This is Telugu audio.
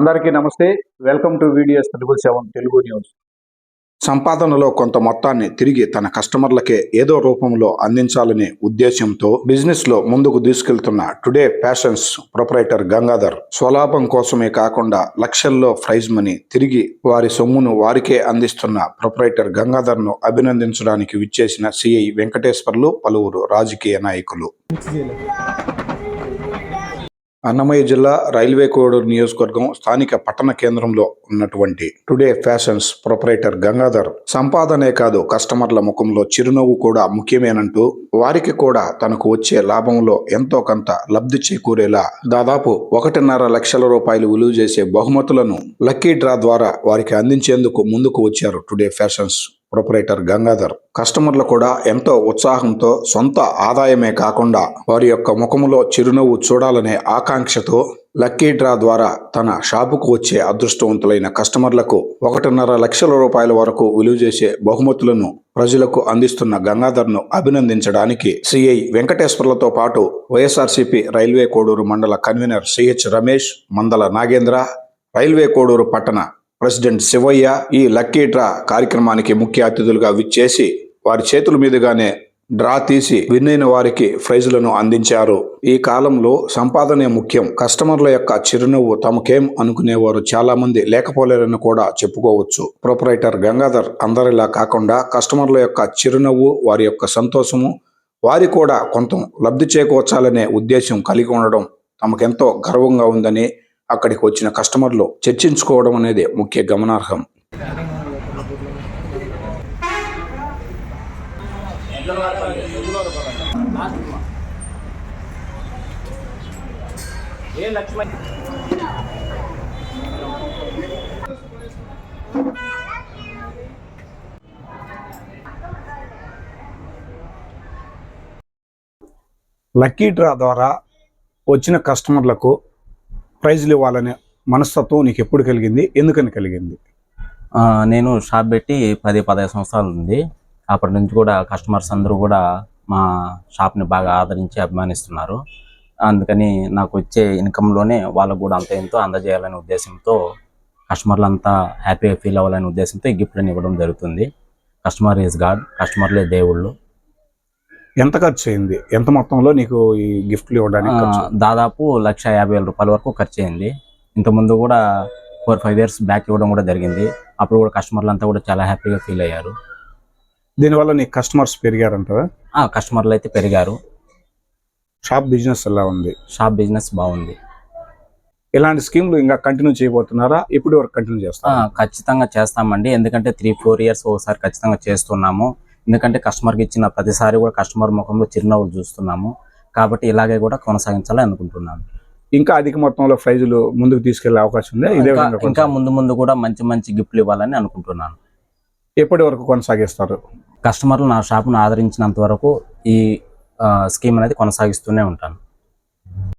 అందరికీ నమస్తే. Welcome to videos triple seven Telugu news సంపాదనలో కొంత మొత్తాన్ని తిరిగి తన కస్టమర్లకే ఏదో రూపంలో అందించాలనే ఉద్దేశంతో బిజినెస్లో ముందుకు తీసుకెళ్తున్న టుడే ఫ్యాషన్స్ ప్రొపరైటర్ గంగాధర్ స్వలాభం కోసమే కాకుండా లక్షల్లో ప్రైజ్ మనీ తిరిగి వారి సొమ్మును వారికే అందిస్తున్న ప్రొపరైటర్ గంగాధర్ను అభినందించడానికి విచ్చేసిన సిఐ వెంకటేశ్వర్లు పలువురు రాజకీయ నాయకులు. అన్నమయ్య జిల్లా రైల్వే కోడూరు నియోజకవర్గం స్థానిక పట్టణ కేంద్రంలో ఉన్నటువంటి టుడే ఫ్యాషన్స్ ప్రొపరేటర్ గంగాధర్ సంపాదనే కాదు కస్టమర్ల ముఖంలో చిరునవ్వు కూడా ముఖ్యమేనంటూ వారికి కూడా తనకు వచ్చే లాభంలో ఎంతో కొంత లబ్ధి చేకూరేలా దాదాపు ఒకటిన్నర లక్షల రూపాయలు విలువ చేసే బహుమతులను లక్కీ డ్రా ద్వారా వారికి అందించేందుకు ముందుకు వచ్చారు టుడే ఫ్యాషన్స్ ప్రొపరేటర్ గంగాధర్. కస్టమర్లు కూడా ఎంతో ఉత్సాహంతో సొంత ఆదాయమే కాకుండా వారి యొక్క ముఖములో చిరునవ్వు చూడాలనే ఆకాంక్షతో లక్కీ డ్రా ద్వారా తన షాపుకు వచ్చే అదృష్టవంతులైన కస్టమర్లకు ఒకటిన్నర లక్షల రూపాయల వరకు విలువ చేసే బహుమతులను ప్రజలకు అందిస్తున్న గంగాధర్ను అభినందించడానికి సిఐ వెంకటేశ్వర్లతో పాటు వైఎస్ఆర్సీపీ రైల్వే కోడూరు మండల కన్వీనర్ సిహెచ్ రమేష్ మందల నాగేంద్ర రైల్వే కోడూరు పట్టణ ప్రెసిడెంట్ శివయ్య ఈ లక్కీ డ్రా కార్యక్రమానికి ముఖ్య అతిథులుగా విచ్చేసి వారి చేతుల మీదుగానే డ్రా తీసి విన్నైన వారికి ప్రైజులను అందించారు. ఈ కాలంలో సంపాదనే ముఖ్యం. కస్టమర్ల యొక్క చిరునవ్వు తమకేం అనుకునేవారు చాలా మంది లేకపోలేరని కూడా చెప్పుకోవచ్చు. ప్రొపరైటర్ గంగాధర్ అందరిలా కాకుండా కస్టమర్ల యొక్క చిరునవ్వు వారి యొక్క సంతోషము వారి కూడా కొంత లబ్ధి చేకూర్చాలనే ఉద్దేశం కలిగి ఉండడం తమకెంతో గర్వంగా ఉందని అక్కడికి వచ్చిన కస్టమర్లు చర్చించుకోవడం అనేది ముఖ్య గమనార్హం. లక్కీ డ్రా ద్వారా వచ్చిన కస్టమర్లకు ప్రైజ్లు ఇవ్వాలనే మనస్తత్వం నీకు ఎప్పుడు కలిగింది? ఎందుకని కలిగింది? నేను షాప్ పెట్టి పది పదహైదు సంవత్సరాలు ఉంది. అప్పటి నుంచి కూడా కస్టమర్స్ అందరూ కూడా మా షాప్ని బాగా ఆదరించి అభిమానిస్తున్నారు. అందుకని నాకు వచ్చే ఇన్కంలోనే వాళ్ళకు కూడా అంత ఎంతో అందజేయాలనే ఉద్దేశంతో కస్టమర్లు అంతా హ్యాపీగా ఫీల్ అవ్వాలనే ఉద్దేశంతో ఈ గిఫ్ట్లను ఇవ్వడం జరుగుతుంది. కస్టమర్ ఈజ్ గాడ్ కస్టమర్లే దేవుళ్ళు. ఎంత ఖర్చు అయింది? ఎంత మొత్తంలో నీకు ఈ గిఫ్ట్లు ఇవ్వడానికి? దాదాపు లక్ష యాభై వేల రూపాయల వరకు ఖర్చు అయింది. ఇంతకుముందు కూడా ఫోర్ ఫైవ్ ఇయర్స్ బ్యాక్ ఇవ్వడం కూడా జరిగింది. అప్పుడు కూడా కస్టమర్లు అంతా కూడా చాలా హ్యాపీగా ఫీల్ అయ్యారు. దీనివల్ల నీ కస్టమర్స్ పెరిగారంటారా ఆ కస్టమర్లు అయితే పెరిగారు. షాప్ బిజినెస్ ఎలా ఉంది? షాప్ బిజినెస్ బాగుంది. ఇలాంటి స్కీమ్లు ఇంకా కంటిన్యూ చేయబోతున్నారా? ఇప్పుడు వరకు కంటిన్యూ ఆ, చేస్తారా ఖచ్చితంగా చేస్తామండి. ఎందుకంటే త్రీ ఫోర్ ఇయర్స్ ఒకసారి ఖచ్చితంగా చేస్తున్నాము. ఎందుకంటే కస్టమర్కి ఇచ్చిన ప్రతిసారి కూడా కస్టమర్ ముఖంలో చిరునవ్వులు చూస్తున్నాము. కాబట్టి ఇలాగే కూడా కొనసాగించాలని అనుకుంటున్నాను. ఇంకా అధిక మొత్తంలో ప్రైజులు ముందుకు తీసుకెళ్ళే అవకాశం ఉంది? ఇదే ఇంకా- ముందు ముందు కూడా మంచి మంచి గిఫ్ట్లు ఇవ్వాలని అనుకుంటున్నాను. ఎప్పటి వరకు కొనసాగిస్తారు? కస్టమర్లు నా షాప్ను ఆదరించినంత వరకు ఈ స్కీమ్ అనేది కొనసాగిస్తూనే ఉంటాను.